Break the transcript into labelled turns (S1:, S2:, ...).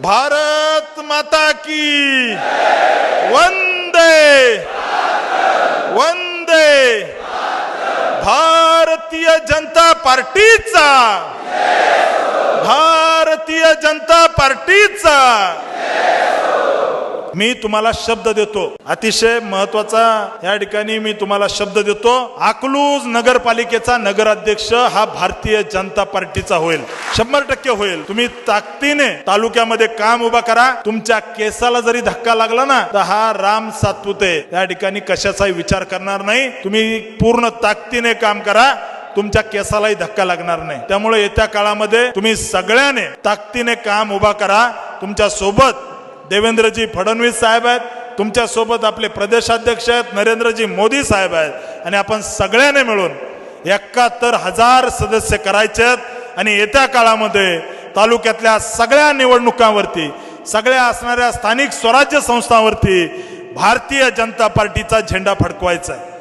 S1: भारत माता की वंदे वंदे भारतीय जनता पार्टीचा भारतीय जनता पार्टीचा मी तुम्हाला शब्द देतो. अतिशय महत्त्वाचा या ठिकाणी मी तुम्हाला शब्द देतो. अकलूज नगरपालिकेचा नगराध्यक्ष हा भारतीय जनता पार्टीचा होईल. शंभर टक्के होईल. तुम्ही ताकदीने तालुक्यामध्ये काम उभा करा. तुमच्या केसाला जरी धक्का लागला ना तर हा राम सातपुते या ठिकाणी कशाचाही विचार करणार नाही. तुम्ही पूर्ण ताकदीने काम करा. तुमच्या केसालाही धक्का लागणार नाही. त्यामुळे येत्या काळामध्ये तुम्ही सगळ्याने ताकदीने काम उभा करा. तुमच्यासोबत देवेंद्रजी फडणवीस साहेब आहेत. तुमच्यासोबत आपले प्रदेशाध्यक्ष आहेत नरेंद्रजी मोदी साहेब आहेत. आणि आपण सगळ्याने मिळून एकाहत्तर हजार सदस्य करायचे आहेत. आणि येत्या काळामध्ये तालुक्यातल्या सगळ्या निवडणुकांवरती सगळ्या असणाऱ्या स्थानिक स्वराज्य संस्थांवरती भारतीय जनता पार्टीचा झेंडा फडकवायचा आहे.